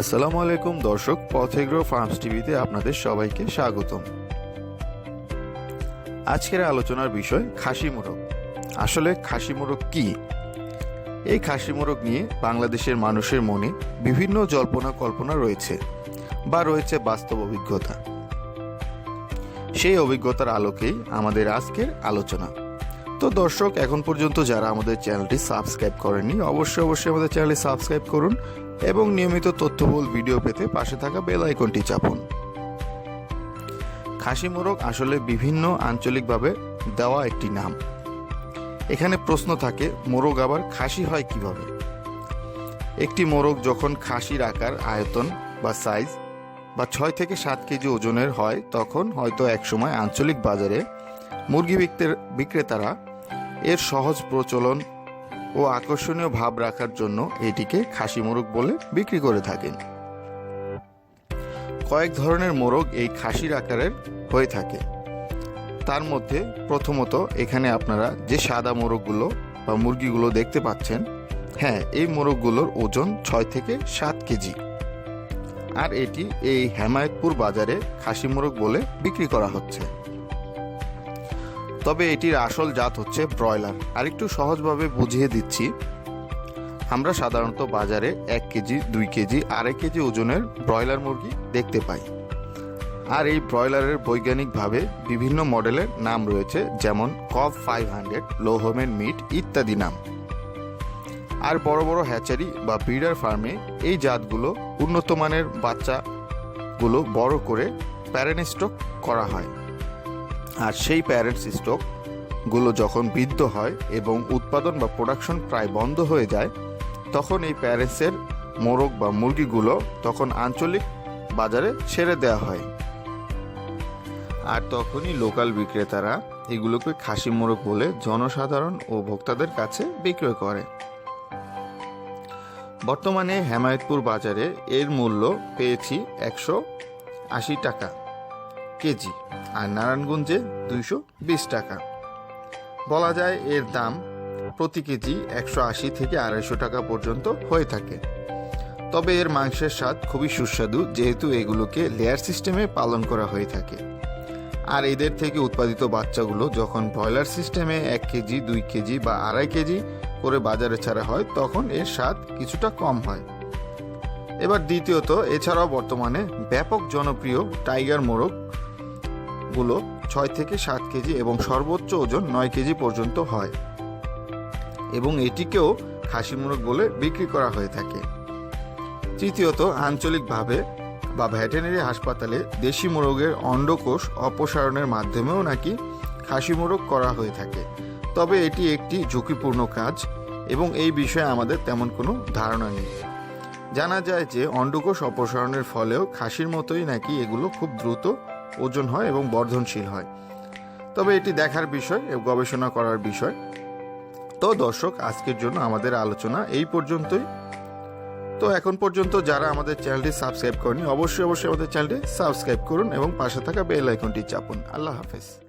আসসালামু আলাইকুম, দর্শক পথেগ্রো ফার্মস টিভিতে আপনাদের সবাইকে স্বাগতম। আজকের আলোচনার বিষয় খাসি মোরগ আসলে খাসি মোরগ কি? এই খাসি মোরগ নিয়ে বাংলাদেশের মানুষের মনে বিভিন্ন জল্পনা কল্পনা রয়েছে বা রয়েছে বাস্তব অভিজ্ঞতা। সেই অভিজ্ঞতার আলোকেই আমাদের আজকের আলোচনা। তো দর্শক, এখন পর্যন্ত যারা আমাদের চ্যানেলটি সাবস্ক্রাইব করেননি, অবশ্যই অবশ্যই আমাদের চ্যানেলটি সাবস্ক্রাইব করুন এবং নিয়মিত তথ্যবহুল ভিডিও পেতে পাশে থাকা বেল আইকনটি চাপুন। খাসি মোরগ আসলে বিভিন্ন আঞ্চলিকভাবে দেওয়া একটি নাম। এখানে প্রশ্ন থাকে, মোরগ আবার খাসি হয় কীভাবে? একটি মোরগ যখন খাসির আকার, আয়তন বা সাইজ বা ছয় থেকে সাত কেজি ওজনের হয়, তখন হয়তো একসময় আঞ্চলিক বাজারে মুরগি বিক্রেতারা এর সহজ প্রচলন ও আকর্ষণীয় ভাব রাখার জন্য এটিকে খাসি মোরগ বলে বিক্রি করে থাকেন। কয়েক ধরনের মোরগ এই খাসির আকারের হয়ে থাকে। তার মধ্যে প্রথমত এখানে আপনারা যে সাদা মোরগগুলো বা মুরগিগুলো দেখতে পাচ্ছেন হ্যাঁ এই মোরগগুলোর ওজন ছয় থেকে সাত কেজি। আর এটি এই হেমায়তপুর বাজারে খাসি মোরগ বলে বিক্রি করা হচ্ছে। তবে এটির আসল জাত হচ্ছে ব্রয়লার। আরেকটু সহজভাবে বুঝিয়ে দিচ্ছি। আমরা সাধারণত বাজারে এক কেজি, দুই কেজি, আড়াই কেজি ওজনের ব্রয়লার মুরগি দেখতে পাই। আর এই ব্রয়লারের বৈজ্ঞানিকভাবে বিভিন্ন মডেলের নাম রয়েছে, যেমন কফ ফাইভ হান্ড্রেড লোহমেন মিট ইত্যাদি নাম। আর বড় বড় হ্যাচারি বা ব্রিডার ফার্মে এই জাতগুলো উন্নত মানের বাচ্চাগুলো বড় করে প্যারেনস্টক করা হয়। আর সেই প্যারেন্টস স্টকগুলো যখন বৃদ্ধ হয় এবং উৎপাদন বা প্রোডাকশন প্রায় বন্ধ হয়ে যায়, তখন এই প্যারেন্টসের মোরগ বা মুরগিগুলো তখন আঞ্চলিক বাজারে ছেড়ে দেওয়া হয়। আর তখনই লোকাল বিক্রেতারা এগুলোকে খাসি মোরগ বলে জনসাধারণ ও ভোক্তাদের কাছে বিক্রয় করে। বর্তমানে হেমায়তপুর বাজারে এর মূল্য পেয়েছি একশো আশি টাকা কেজি। আর নারায়ণগঞ্জে দুইশো বিশ টাকা। বলা যায় এর দাম প্রতি কেজি একশো আশি থেকে আড়াইশো টাকা পর্যন্ত হয়ে থাকে। তবে এর মাংসের স্বাদ খুবই সুস্বাদু যেহেতু এগুলোকে লেয়ার সিস্টেমে পালন করা হয়ে থাকে। আর এদের থেকে উৎপাদিত বাচ্চাগুলো যখন ব্রয়লার সিস্টেমে এক কেজি, দুই কেজি বা আড়াই কেজি করে বাজারে ছাড়া হয়, তখন এর স্বাদ কিছুটা কম হয়। এবার দ্বিতীয়ত, এছাড়াও বর্তমানে ব্যাপক জনপ্রিয় টাইগার মোরগ গুলো ছয় থেকে সাত কেজি এবং সর্বোচ্চ ওজন নয় কেজি পর্যন্ত হয় এবং এটিকেও খাসি মোরগ বলে বিক্রি করা হয়ে থাকে। তৃতীয়ত, আঞ্চলিকভাবে বা ভেটেরিনারি হাসপাতালে দেশি মোরগের অন্ডকোষ অপসারণের মাধ্যমেও নাকি খাসি মোরগ করা হয়ে থাকে। তবে এটি একটি ঝুঁকিপূর্ণ কাজ এবং এই বিষয়ে আমাদের তেমন কোনো ধারণা নেই। জানা যায় যে অন্ডকোষ অপসারণের ফলেও খাসির মতোই নাকি এগুলো খুব দ্রুত ওজন হয় এবং বর্ধনশীল হয়। তবে এটি দেখার বিষয় গবেষণা করার বিষয়। তো দর্শক, আজকের জন্য আমাদের আলোচনা এই পর্যন্তই। তো এখন পর্যন্ত যারা আমাদের চ্যানেলটি সাবস্ক্রাইব করেনি অবশ্যই অবশ্যই আমাদের চ্যানেলটি সাবস্ক্রাইব করুন এবং পাশে থাকা বেল আইকনটি চাপুন। আল্লাহ হাফেজ।